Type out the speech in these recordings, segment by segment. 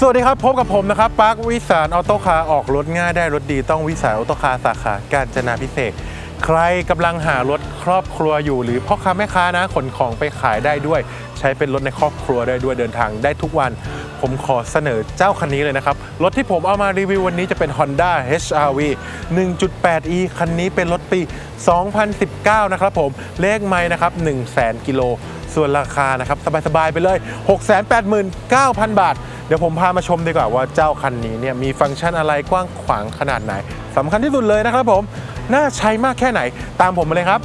สวัสดีครับ พบกับผมนะครับปาร์ควิสารออโต้คาร์ออกรถง่ายได้รถดีต้องวิสารออโต้คาร์สาขาการจนาพิเศษใครกำลังหารถครอบครัวอยู่หรือพ่อค้าแม่ค้านะขนของไปขายได้ด้วย ใช้เป็นรถในครอบครัวได้ด้วยเดินทางได้ทุกวัน ผมขอเสนอเจ้าคันนี้เลยนะครับ รถที่ผมเอามารีวิววันนี้จะเป็น Honda HRV 1.8e คันนี้เป็นรถปี 2019 นะครับผมเลขไม้นะครับ100,000กิโล ส่วนราคานะครับสบายๆไปเลย 689,000 บาท เดี๋ยวผมพามาชมดีกว่าว่าเจ้าคันนี้เนี่ยมีฟังก์ชันอะไรกว้างขวางขนาดไหนสำคัญที่สุดเลยนะครับผม น่าใช้มากแค่ไหนตามผมมาเลยครับ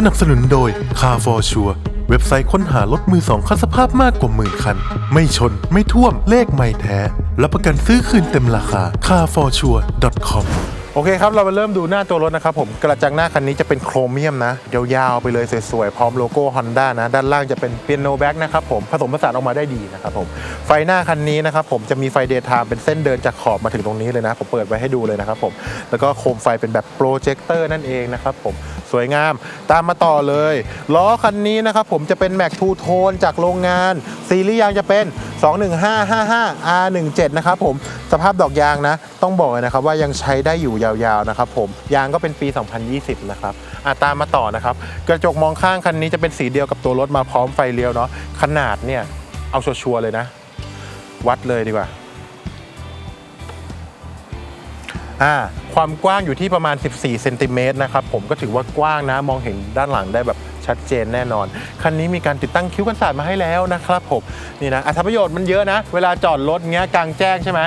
สนับสนุนโดย Car for Sure เว็บไซต์ค้นหารถมือสองคันสภาพมากกว่าหมื่นคัน ไม่ชนไม่ท่วมเลขไม่แท้รับประกันซื้อคืนเต็มราคา carforsure.com โอเคครับ เรามาเริ่มดูหน้าตัวรถนะครับผมกระจังหน้าคันนี้จะเป็นโครเมียมนะ ยาวๆไปเลยสวยๆ พร้อมโลโก้ Honda นะ ด้านล่างจะเป็นเปียโนแบ็กนะครับผมผสมผสานออกมาได้ดีนะครับผม ไฟหน้าคันนี้นะครับผมจะมีไฟเดย์ไทม์เป็นเส้นเดินจากขอบมาถึงตรงนี้เลยนะ ผมเปิดไว้ให้ดูเลยนะครับผม แล้วก็โคมไฟเป็นแบบโปรเจคเตอร์นั่นเองนะครับผมสวยงาม ตามมาต่อเลย ล้อคันนี้นะครับผมจะเป็นแม็กทูโทนจากโรงงาน ซีรีส์ยางจะเป็น 21555 R17 นะครับผมสภาพดอกยางนะ ต้องบอกเลยนะครับว่ายังใช้ได้อยู่ยาวๆนะครับผมยางก็เป็นปี 2020 นะครับอะตามมาต่อนะครับ กระจกมองข้างคันนี้จะเป็นสีเดียวกับตัวรถมาพร้อมไฟเลี้ยวเนาะขนาดเนี่ยเอาชัวร์เลยนะ วัดเลยดีกว่า อ่าความกว้างอยู่ที่ประมาณ 14 เซนติเมตรนะครับผมก็ถือว่ากว้างนะมองเห็นด้านหลังได้แบบชัดเจนแน่นอน คันนี้มีการติดตั้งคิ้วกันศาสตร์มาให้แล้วนะครับผมนี่นะอัตประโยชน์มันเยอะนะ เวลาจอดรถเงี้ยกลางแจ้งใช่ไหม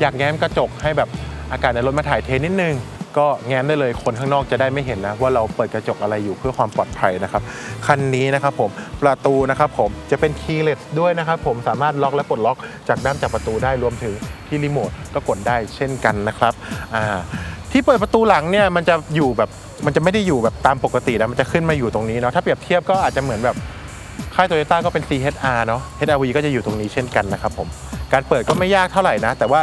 อยากแง้มกระจกให้แบบอากาศในรถมาถ่ายเทนิดนึง ก็แง้มได้เลยคนข้างนอกจะได้ไม่เห็นนะว่าเราเปิดกระจกอะไรอยู่เพื่อความปลอดภัยนะครับคันนี้นะครับผมประตูนะครับผมจะเป็นคีย์เลสด้วยนะครับผมสามารถล็อกและปลดล็อกจากด้านจับประตูได้รวมถึงที่รีโมทก็กดได้เช่นกันนะครับอ่าที่เปิดประตูหลังเนี่ยมันจะอยู่แบบมันจะไม่ได้อยู่แบบตามปกตินะมันจะขึ้นมาอยู่ตรงนี้เนาะถ้าเปรียบเทียบก็อาจจะเหมือนแบบค่ายโตโยต้าก็เป็น CHR เนาะ HRV ก็จะอยู่ตรงนี้เช่นกันนะครับผม การเปิดก็ไม่ยากเท่าไหร่นะ แต่ว่า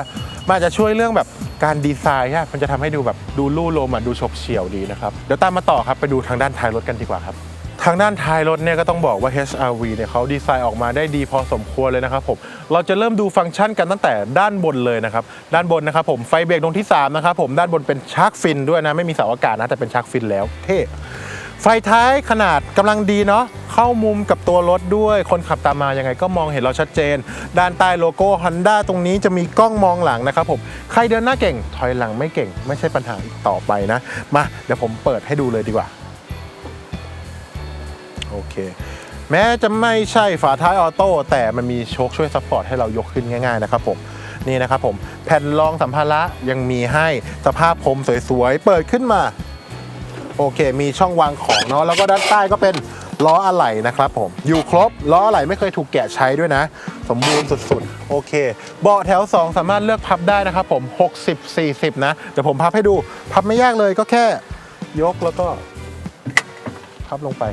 มันอาจจะช่วยเรื่องแบบ การดีไซน์อะมันจะทำให้ดูแบบดูลู่ลมอะดูฉกเฉี่ยวดีนะครับ เดี๋ยวตามมาต่อครับไปดูทางด้านท้ายรถกันดีกว่าครับ ทางด้านท้ายรถเนี่ยก็ต้องบอกว่า HRV เนี่ยเขาดีไซน์ออกมาได้ดีพอสมควรเลยนะครับผม เราจะเริ่มดูฟังก์ชันกันตั้งแต่ด้านบนเลยนะครับ ด้านบนนะครับผมไฟเบรกตรงที่3นะครับผมด้านบนเป็นชาร์กฟินด้วยนะไม่มีเสาอากาศนะแต่เป็นชาร์กฟินแล้วเท่ ไฟท้ายขนาดกำลังดีเนาะเข้ามุมกับตัวรถด้วย คนขับตามมายังไงก็มองเห็นเราชัดเจน ด้านใต้โลโก้ Honda ตรงนี้จะมีกล้องมองหลังนะครับผมใครเดินหน้าเก่ง ถอยหลังไม่เก่ง ไม่ใช่ปัญหาอีกต่อไปนะ มาเดี๋ยวผมเปิดให้ดูเลยดีกว่า โอเค แม้จะไม่ใช่ฝาท้ายออโต้แต่มันมีโชคช่วยซัพพอร์ตให้เรายกขึ้นง่ายๆนะครับผมนี่นะครับผมแผ่นรองสัมภาระยังมีให้สภาพผมสวยๆเปิดขึ้นมา โอเค มีช่องวางของเนาะแล้วก็ด้านใต้ก็เป็นล้ออะไหล่นะครับผม อยู่ครบล้ออะไหล่ไม่เคยถูกแกะใช้ด้วยนะ สมบูรณ์สุดๆ โอเค เบาะแถว 2 สามารถเลือกพับได้นะครับผม 60 40 นะ เดี๋ยวผมพับให้ดู พับไม่ยากเลยก็แค่ยกแล้วก็ พับลงไป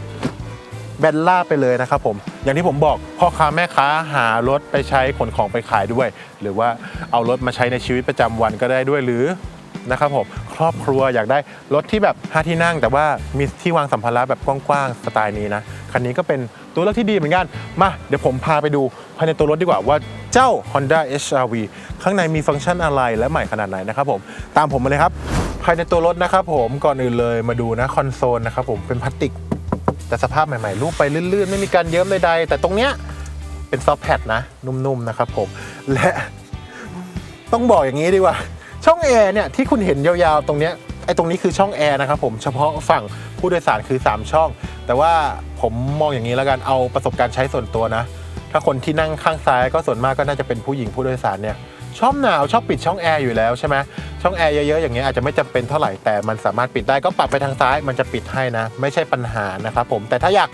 แบนล่าไปเลยนะครับผม อย่างที่ผมบอกพ่อค้าแม่ค้าหารถไปใช้ขนของไปขายด้วย หรือว่าเอารถมาใช้ในชีวิตประจำวันก็ได้ด้วยหรือนะครับผม ครอบครัวอยากได้รถที่แบบ5ที่นั่ง แต่ว่ามีที่วางสัมภาระแบบกว้างๆสไตล์นี้นะคันนี้ก็เป็นตัวเลือกที่ดีเหมือนกันมาเดี๋ยวผมพาไปดูภายในตัวรถดีกว่าว่าเจ้า Honda HRV ข้างในมีฟังก์ชันอะไรและใหม่ขนาดไหนนะครับผมตามผมมาเลยครับ ภายในตัวรถนะครับผมก่อนอื่นเลยมาดูนะคอนโซลนะครับผมเป็นพลาสติก แต่สภาพใหม่ๆรูปไปลื่นๆ ไม่มีการเยิ้มใดๆแต่ตรงเนี้ยเป็นซอฟต์แพดนะ นุ่มๆนะครับผมและต้องบอกอย่างนี้ดีกว่า ช่องแอร์เนี่ยที่คุณเห็นยาวๆตรงเนี้ยไอ้ตรงนี้คือช่องแอร์นะครับผมเฉพาะฝั่งผู้โดยสารคือ 3 ช่อง แต่ว่าผมมองอย่างนี้แล้วกันเอาประสบการณ์ใช้ส่วนตัวนะ ถ้าคนที่นั่งข้างซ้ายก็ส่วนมากก็น่าจะเป็นผู้หญิงผู้โดยสารเนี่ยชอบหนาวชอบปิดช่องแอร์อยู่แล้วใช่ไหม ช่องแอร์เยอะๆอย่างเงี้ยอาจจะไม่จำเป็นเท่าไหร่แต่มันสามารถปิดได้ก็ปรับไปทางซ้ายมันจะปิดให้นะ ไม่ใช่ปัญหานะครับผมแต่ถ้าอยาก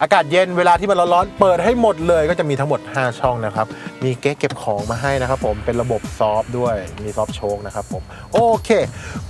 อากาศเย็นเวลาที่มันร้อนๆเปิดให้หมดเลยก็จะมีทั้งหมด 5 ช่องนะครับ มีเก๊กเก็บของมาให้นะครับผมเป็นระบบซอฟด้วยมีซอฟโชคนะครับผมโอเค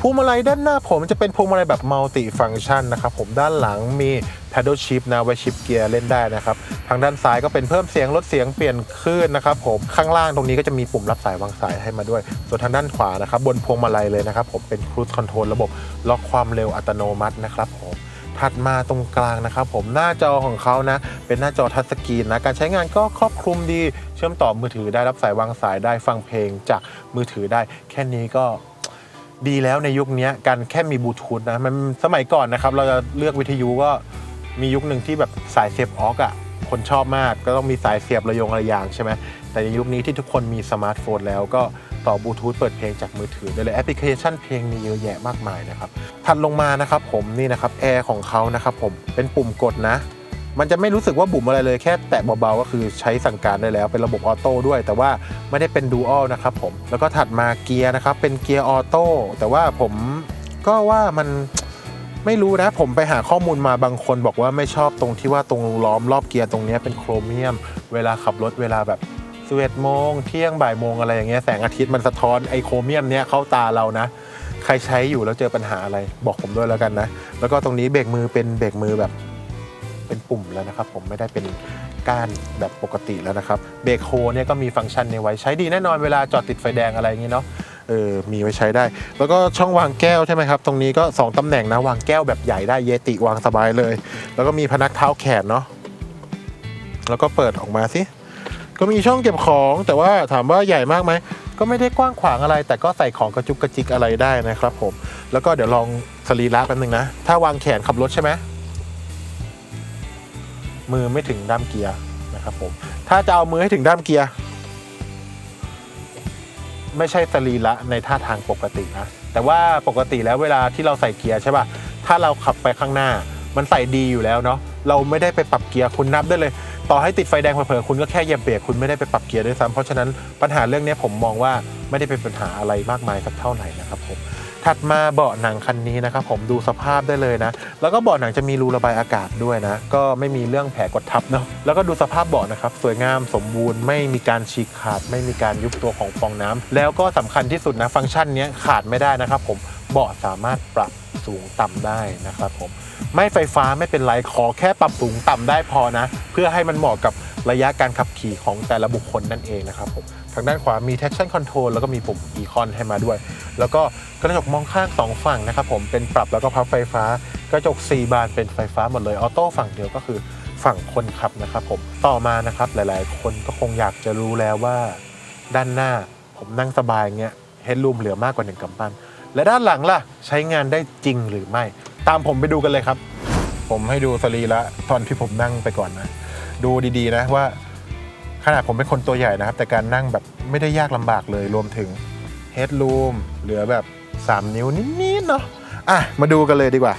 พวงมาลัยด้านหน้าผมจะเป็นพวงมาลัยแบบมัลติฟัง c t ชันนะครับผมด้านหลังมี paddle shift นะไว้ชิปเกียร์เล่นได้นะครับทางด้านซ้ายก็เป็นเพิ่มเสียงลดเสียงเปลี่ยนคลื่นนะครับผมข้างล่างตรงนี้ก็จะมีปุ่มรับสายวางสายให้มาด้วย ส่วนทางด้านขวานะครับบนพวงมาลัยเลยนะครับผมเป็น cruise control ระบบล็อกความเร็วอัตโนมัตินะครับผมถัดมาตรงกลางนะครับผมหน้าจอของเขานะ เป็นหน้าจอทัชสกรีนนะ การใช้งานก็ครอบคลุมดี เชื่อมต่อมือถือได้รับสายวางสายได้ฟังเพลงจากมือถือได้ แค่นี้ก็ดีแล้วในยุคนี้การแค่มีบลูทูธนะมันสมัยก่อนนะครับ เราจะเลือกวิทยุก็ มียุคหนึ่งที่แบบสายเสียบออกอะคนชอบมากก็ต้องมีสายเสียบระยงระยางใช่ไหมแต่ในยุคนี้ที่ทุกคนมีสมาร์ทโฟนแล้วก็ต่อบลูทูธเปิดเพลงจากมือถือได้เลยแอปพลิเคชันเพลงมีเยอะแยะมากมายนะครับถัดลงมานะครับผมนี่นะครับแอร์ของเขานะครับผมเป็นปุ่มกดนะ มันจะไม่รู้สึกว่าบุ๋มอะไรเลยแค่แตะเบาๆก็คือใช้สั่งการได้แล้วเป็นระบบออโต้ด้วย แต่ว่าไม่ได้เป็นดูอัลนะครับผมแล้วก็ถัดมาเกียร์นะครับเป็นเกียร์ออโต้แต่ว่าผมก็ว่ามัน ไม่รู้นะผมไปหาข้อมูลมาบางคนบอกว่าไม่ชอบตรงที่ว่าตรงล้อมรอบเกียร์ตรงนี้เป็นโครเมียม เวลาขับรถเวลาแบบ11โมงเที่ยงบ่ายโมงอะไรอย่างเงี้ยแสงอาทิตย์มันสะท้อนไอโครเมียมเนี้ยเข้าตาเรานะ ใครใช้อยู่แล้วเจอปัญหาอะไรบอกผมด้วยแล้วกันนะ แล้วก็ตรงนี้เบรกมือเป็นเบรกมือแบบเป็นปุ่มแล้วนะครับ ผมไม่ได้เป็นก้านแบบปกติแล้วนะครับเบรกโฮเนี่ยก็มีฟังก์ชันในไว้ใช้ดีแน่นอนเวลาจอดติดไฟแดงอะไรอย่างนี้เนาะ เออมีไว้ใช้ได้ แล้วก็ช่องวางแก้วใช่ไหมครับ ตรงนี้ก็ 2ตำแหน่งนะ วางแก้วแบบใหญ่ได้เยติวางสบายเลย แล้วก็มีพนักเท้าแขนเนาะแล้วก็เปิดออกมาสิก็มีช่องเก็บของแต่ว่าถามว่าใหญ่มากไหมก็ไม่ได้กว้างขวางอะไร แต่ก็ใส่ของกระจุกกระจิกอะไรได้นะครับผม แล้วก็เดี๋ยวลองสรีระแป๊บนึงนะ ถ้าวางแขนขับรถใช่ไหมมือไม่ถึงด้ามเกียร์นะครับผม ถ้าจะเอามือให้ถึงด้ามเกียร์ ไม่ใช่สรีระในท่าทางปกตินะ แต่ว่าปกติแล้วเวลาที่เราใส่เกียร์ใช่ป่ะ ถ้าเราขับไปข้างหน้า มันใส่ดีอยู่แล้วเนาะ เราไม่ได้ไปปรับเกียร์คุณนับได้เลย ต่อให้ติดไฟแดงเผลอๆคุณก็แค่เหยียบเบรกคุณไม่ได้ไปปรับเกียร์ด้วยซ้ำเพราะฉะนั้นปัญหาเรื่องนี้ผมมองว่าไม่ได้เป็นปัญหาอะไรมากมายสักเท่าไหร่นะครับผม ถัดมาเบาะหนังคันนี้นะครับผมดูสภาพได้เลยนะ แล้วก็เบาะหนังจะมีรูระบายอากาศด้วยนะ ก็ไม่มีเรื่องแผลกดทับเนาะแล้วก็ดูสภาพเบาะนะครับสวยงามสมบูรณ์ไม่มีการฉีกขาด ไม่มีการยุบตัวของฟองน้ำแล้วก็สำคัญที่สุดนะฟังก์ชันนี้ขาดไม่ได้นะครับผมเบาะสามารถปรับสูงต่ำได้นะครับผม ไม่ไฟฟ้าไม่เป็นไรขอแค่ปรับสูงต่ำได้พอนะ เพื่อให้มันเหมาะกับระยะการขับขี่ของแต่ละบุคคลนั่นเองนะครับผมทางด้านขวามี traction control แล้วก็มีปุ่ม icon ให้มาด้วย แล้วก็กระจกมองข้างสองฝั่งนะครับผมเป็นปรับแล้วก็พับไฟฟ้ากระจก 4 บานเป็นไฟฟ้าหมดเลยออโต้ฝั่งเดียวก็คือฝั่งคนขับนะครับผมต่อมานะครับหลายๆ คนก็คงอยากจะรู้แล้วว่า ด้านหน้าผมนั่งสบายเงี้ยเฮดรูมเหลือมากกว่าหนึ่งกำปั้นและด้านหลังล่ะ ใช้งานได้จริงหรือไม่ ตามผมไปดูกันเลยครับ ผมให้ดูสรีระตอนที่ผมนั่งไปก่อนนะ ดูดีๆนะว่าขนาดผมเป็นคนตัวใหญ่นะครับ แต่การนั่งแบบไม่ได้ยากลำบากเลยรวมถึงเฮดรูมเหลือแบบ 3 นิ้วนิดๆเนาะอะมาดูกันเลยดีกว่า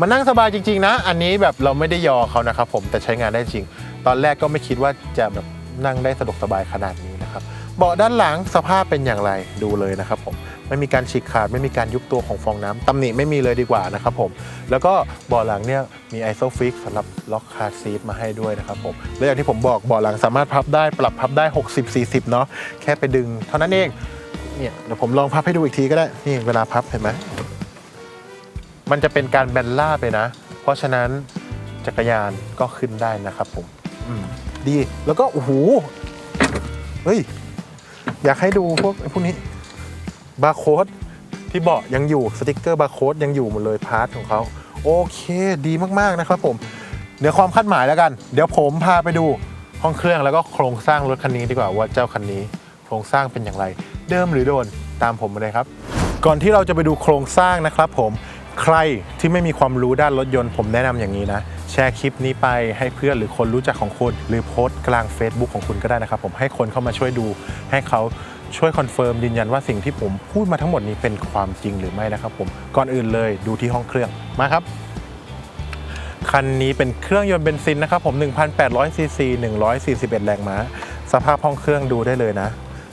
มานั่งสบายจริง ๆ นะ อันนี้แบบเราไม่ได้ยอเขานะครับผมแต่ใช้งานได้จริง ตอนแรกก็ไม่คิดว่าจะแบบนั่งได้สะดวกสบายขนาดนี้นะครับ เบาะด้านหลังสภาพเป็นอย่างไรดูเลยนะครับผม ไม่มีการฉีกขาด ไม่มีการยุบตัวของฟองน้ำตำหนิไม่มีเลยดีกว่านะครับผม แล้วก็เบาะหลังเนี่ยมีไอโซฟิกสำหรับล็อกคาร์ซีทมาให้ด้วยนะครับผม และอย่างที่ผมบอกเบาะหลังสามารถพับได้ปรับพับได้ 60-40 เนาะแค่ไปดึง เท่านั้นเองเนี่ยเดี๋ยวผมลองพับให้ดูอีกทีก็ได้นี่เวลาพับเห็นไหมมันจะเป็นการแบนล่าไปนะ เพราะฉะนั้นจักรยานก็ขึ้นได้นะครับผมอืมดีแล้วก็โอ้โหเฮ้ย อยากให้ดูพวกพวกนี้ บาร์โค้ดที่เบาะยังอยู่สติกเกอร์บาร์โค้ดยังอยู่หมดเลยพาร์ทของเขาโอเคดีมากๆนะครับผมเดี๋ยวความคาดหมายแล้วกัน เดี๋ยวผมพาไปดูห้องเครื่องแล้วก็โครงสร้างรถคันนี้ดีกว่าว่าเจ้าคันนี้ โครงสร้างเป็นอย่างไร เดิมหรือโดนตามผมมาเลยครับ ก่อนที่เราจะไปดูโครงสร้างนะครับ ผมใครที่ไม่มีความรู้ด้านรถยนต์ผมแนะนำอย่างนี้นะ แชร์คลิปนี้ไปให้เพื่อนหรือคนรู้จักของคุณ หรือโพสต์กลาง Facebook ของคุณก็ได้นะครับ ผมให้คนเข้ามาช่วยดูให้เขา ช่วยคอนเฟิร์มยืนยันว่าสิ่งที่ผมพูดมาทั้งหมดนี้เป็นความจริงหรือไม่นะครับผมก่อนอื่นเลยดูที่ห้องเครื่องมาครับคันนี้เป็นเครื่องยนต์เบนซินนะครับผม 1,800 ซีซี 141 แรงม้า สภาพห้องเครื่องดูได้เลยนะ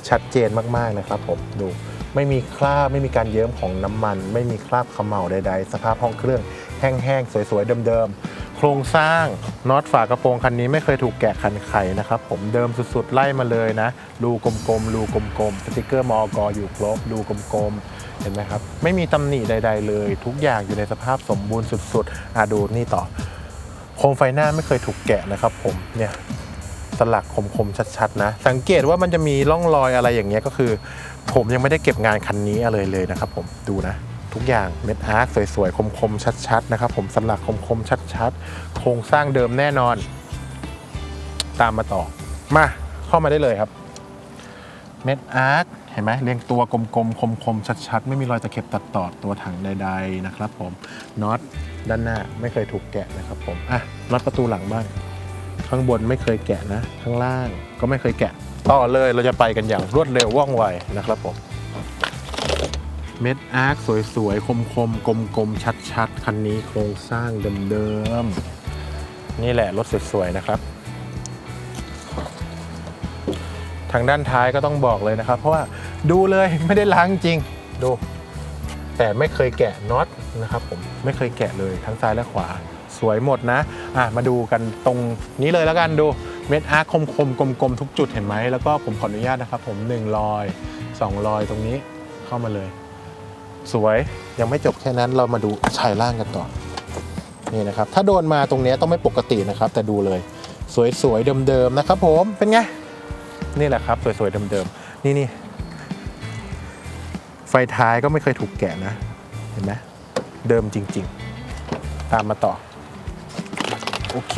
ชัดเจนมาก ๆ นะครับผม ดู ไม่มีคราบ ไม่มีการเยิ้มของน้ำมัน ไม่มีคราบขม่าใด ๆ สภาพห้องเครื่องแห้ง ๆ สวย ๆ เดิม ๆ โครงสร้างน็อตฝากระโปรงคันนี้ไม่เคยถูกแกะคันไขนะครับผมเดิมสุดๆ ไล่มาเลยนะรูกลมๆรูกลมๆสติกเกอร์มอกอยู่ครบรูกลมๆเห็นไหมครับ ไม่มีตำหนิใด ๆ เลย ทุกอย่างอยู่ในสภาพสมบูรณ์สุดๆอะดูนี่ต่อ โคมไฟหน้าไม่เคยถูกแกะนะครับผมเนี่ยสลักคมๆชัดๆนะ สังเกตว่ามันจะมีร่องรอยอะไรอย่างเงี้ยก็คือ ผมยังไม่ได้เก็บงานคันนี้อะไรเลยนะครับผมดูนะ ทุกอย่างเม็ดอาร์คสวยๆ คมๆ ชัดๆ นะครับ ผมสลักคมๆ ชัดๆ โครงสร้างเดิมแน่นอน ตามมาต่อ มาเข้ามาได้เลยครับ เม็ดอาร์คเห็นไหมเรียงตัวกลมๆ คมๆ ชัดๆ ไม่มีรอยตะเข็บตัดต่อตัวถังใด ๆ นะครับผมน็อตด้านหน้าไม่เคยถูกแกะนะครับผมอะน็อตประตูหลังบ้างข้างบนไม่เคยแกะนะ ข้างล่างก็ไม่เคยแกะ ต่อเลยเราจะไปกันอย่างรวดเร็วว่องไวนะครับผม เม็ดอาร์คสวยๆ คมๆ กลมๆ ชัดๆ คันนี้โครงสร้างเดิมๆ นี่แหละรถสวยๆ นะครับ ทางด้านท้ายก็ต้องบอกเลยนะครับ เพราะว่าดูเลยไม่ได้ล้างจริง ดู แต่ไม่เคยแกะน็อตนะครับผม ไม่เคยแกะเลยทั้งซ้ายและขวา สวยหมดนะ อะ มาดูกันตรงนี้เลยแล้วกันดู เม็ดอาร์คคมๆ กลมๆ ทุกจุดเห็นไหม แล้วก็ผมขออนุญาตนะครับ ผม1รอย2รอยตรงนี้เข้ามาเลย สวยยังไม่จบแค่นั้นเรามาดูชายล่างกันต่อนี่นะครับ ถ้าโดนมาตรงนี้ต้องไม่ปกตินะครับ แต่ดูเลยสวยๆเดิมๆนะครับ ผมเป็นไงนี่แหละครับ สวยๆเดิมๆนี่นี่ไฟท้ายก็ไม่เคยถูกแกะนะเห็นไหมเดิมจริง ๆ ตามมาต่อ โอเค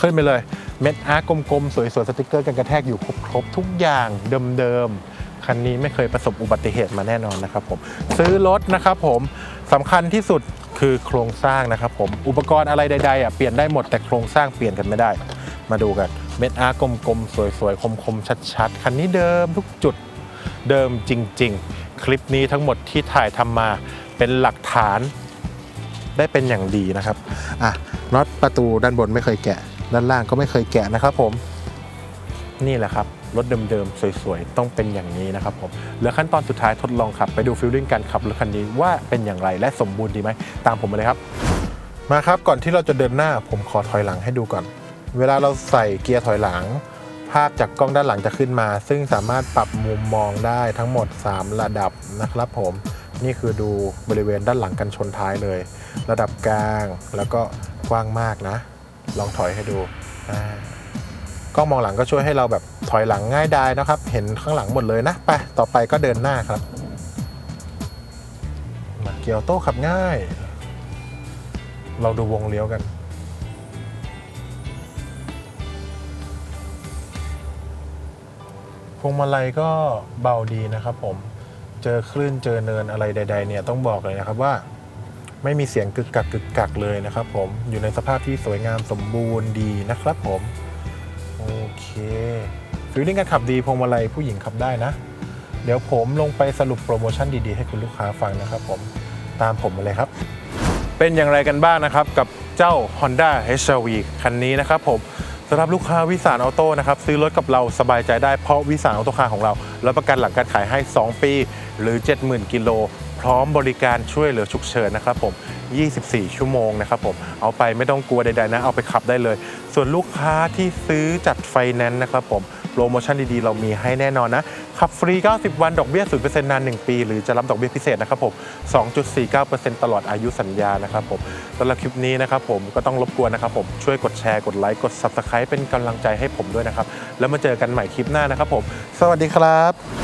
ขึ้นไปเลย เม็ดอาร์กลมๆ สวยๆสติกเกอร์กันกระแทกอยู่ครบๆ ทุกอย่างเดิมๆ คันนี้ไม่เคยประสบอุบัติเหตุมาแน่นอนนะครับผมซื้อรถนะครับผมสำคัญที่สุดคือโครงสร้างนะครับผมอุปกรณ์อะไรใดๆอะเปลี่ยนได้หมดแต่โครงสร้างเปลี่ยนกันไม่ได้ มาดูกันเม็ดอาร์กลมๆ สวยๆ คมๆ ชัดๆ คันนี้เดิมทุกจุดเดิมจริง ๆ คลิปนี้ทั้งหมดที่ถ่ายทำมาเป็นหลักฐานได้เป็นอย่างดีนะครับอะน็อตประตูด้านบนไม่เคยแกะ ด้านล่างก็ไม่เคยแกะนะครับผม นี่แหละครับ รถเดิมๆ สวยๆ ต้องเป็นอย่างนี้นะครับผมเหลือขั้นตอนสุดท้ายทดลองขับไปดูฟิลลิ่งการขับรถคันนี้ว่าเป็นอย่างไรและสมบูรณ์ดีไหมตามผมมาเลยครับ มาครับก่อนที่เราจะเดินหน้าผมขอถอยหลังให้ดูก่อน เวลาเราใส่เกียร์ถอยหลัง ภาพจากกล้องด้านหลังจะขึ้นมา ซึ่งสามารถปรับมุมมองได้ทั้งหมด 3 ระดับนะครับผมนี่คือดูบริเวณด้านหลังกันชนท้ายเลย ระดับกลางแล้วก็กว้างมากนะ ลองถอยให้ดูอ่า กล้องมองหลังก็ช่วยให้เราแบบถอยหลังง่ายดายนะครับ เห็นข้างหลังหมดเลยนะไปต่อไปก็เดินหน้าครับเกียวโต้ขับง่าย เราดูวงเลี้ยวกัน พวงมาลัยก็เบาดีนะครับผมเจอคลื่นเจอเนินอะไรใด ๆ เนี่ยต้องบอกเลยนะครับว่าไม่มีเสียงกึกกักกึกกักเลยนะครับผมอยู่ในสภาพที่สวยงามสมบูรณ์ดีนะครับผม โอเคฟิลลิ่งการขับดีพวงมาลัยผู้หญิงขับได้นะ เดี๋ยวผมลงไปสรุปโปรโมชั่นดีๆ ให้คุณลูกค้าฟังนะครับผมตามผมมาเลยครับ เป็นอย่างไรกันบ้างนะครับ กับเจ้า Honda HR-V คันนี้นะครับผมสำหรับลูกค้าวิสานออโต้นะครับซื้อรถกับเราสบายใจได้เพราะวิสานออโต้คาร์ของเรารับประกันหลังการขายให้ 2 ปี หรือ 70,000 กิโล พร้อมบริการช่วยเหลือฉุกเฉินนะครับผม 24 ชั่วโมงนะครับผม เอาไปไม่ต้องกลัวใดๆนะ เอาไปขับได้เลย ส่วนลูกค้าที่ซื้อจัดไฟแนนซ์นะครับผมโปรโมชั่นดีๆ เรามีให้แน่นอนนะ ขับฟรี 90 วัน ดอกเบี้ย 0%นาน 1 ปี หรือจะรับดอกเบี้ยพิเศษนะครับผม 2.49%ตลอดอายุสัญญานะครับผมสำหรับคลิปนี้นะครับผมก็ต้องรบกวนนะครับผมช่วยกดแชร์ กดไลค์ กด Subscribe เป็นกำลังใจให้ผมด้วยนะครับ แล้วมาเจอกันใหม่คลิปหน้านะครับผม สวัสดีครับ